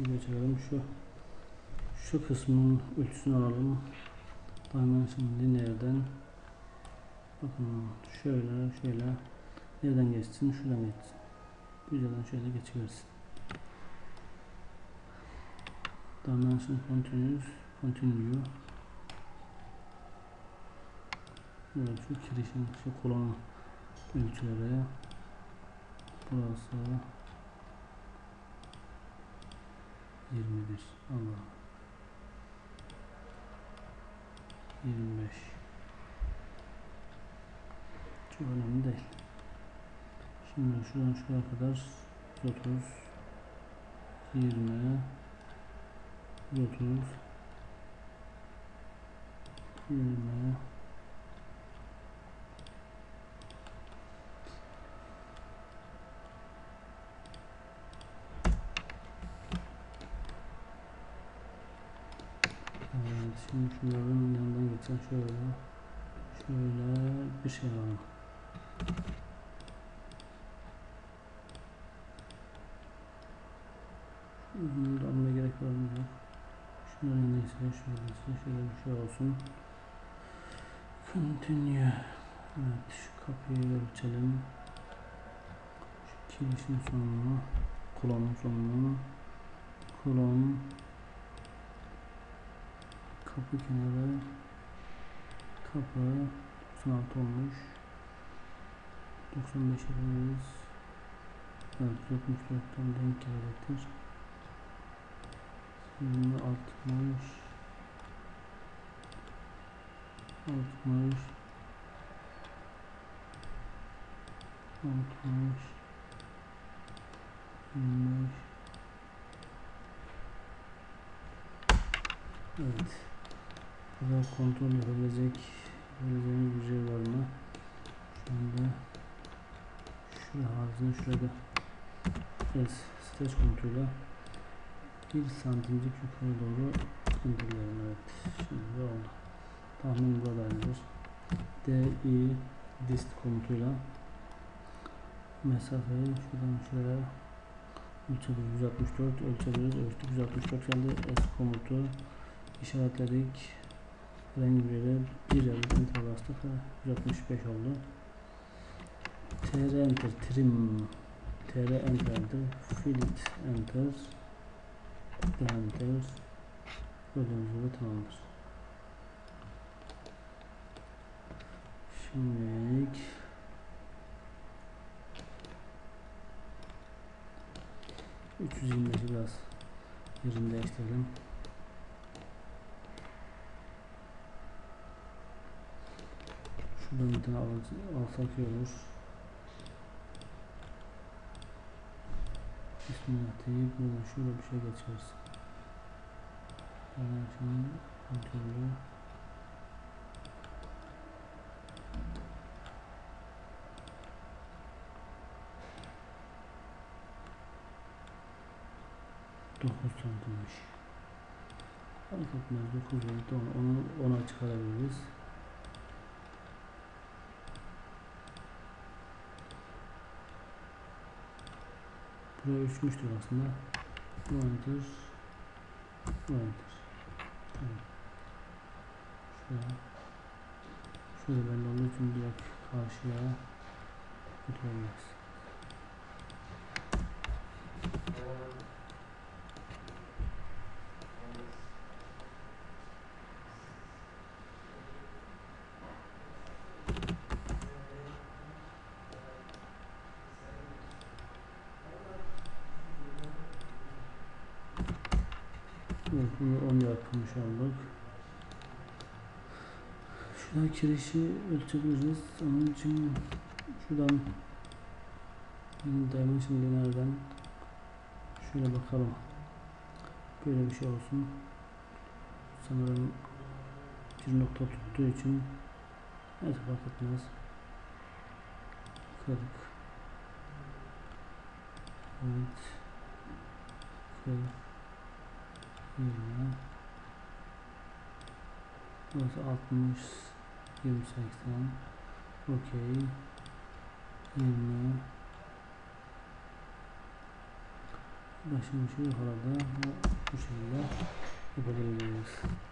Video çekelim. Şu şu kısmın ölçüsünü alalım. Dimension linear'den bakın şöyle şöyle nereden geçsin? Şuradan geçsin. Güzelden şöyle geçiversin. Dimension continuous continue Evet şu kirişin şu kolon ölçüleri burası 21 Allah. 25 çok önemli değil. Şimdi şuradan şuraya kadar 30 20 30 20 Evet, şimdi şunların yanından geçsen şöyle şöyle bir şey alalım. Bunu da gerek var mı yok. Şunların neyse şöyle şöyle bir şey olsun. Continue. Evet şu kapıyı ölçelim. Şu kirişin sonunu, kolonun sonunu, kolon kapı kenarı. Kapı 96 olmuş. 95 yapabiliriz evet 64'ten denk gelecektir. Şimdi 60 60 60 25 Evet. Burada kontrol yapabilecek yapabileceğimiz bir şey var mı? Şu anda şurada haricinde şurada. Evet, stage kontrolü. 1 santimcik yukarı doğru indiriyorum evet. Şimdi oldu. Tahmin buradaydır DI dist komutuyla mesafeyi şuradan şuraya ölçebiliriz. 164 ölçebiliriz. Ölçtük 164 geldi. S komutu işaretledik rengi böyle bir yazdık enter bastık 165 oldu. Tr enter trim. Tr enter enter fillet enter. Enter. Gördüğünüz gibi tamamdır. Şimdilik üç yüz biraz yerini değiştirelim Şuradan bir tane al, alsak iyi olur. Bismillah deyip buradan şöyle bir şey geçeriz. Buradan şimdi kontrolü. Dokuz santimmiş. Fark etmez dokuz onu, onu ona çıkarabiliriz. Buraya uçmuştur aslında. Bu enter. Tamam. Şuraya. Şöyle belli olduğu için direkt karşıya götürebiliriz. Evet, bunu 10 yapmış olduk. Şuradan kirişi ölçebiliriz. Onun için şuradan dimension linear'dan şöyle bakalım. Böyle bir şey olsun. Sanırım bir nokta tuttuğu için neyse fark etmez. 40 Evet 40 20 Burası 60 20 80 Okey. 20 başlangıcı yukarıda bu şekilde yapabiliriz.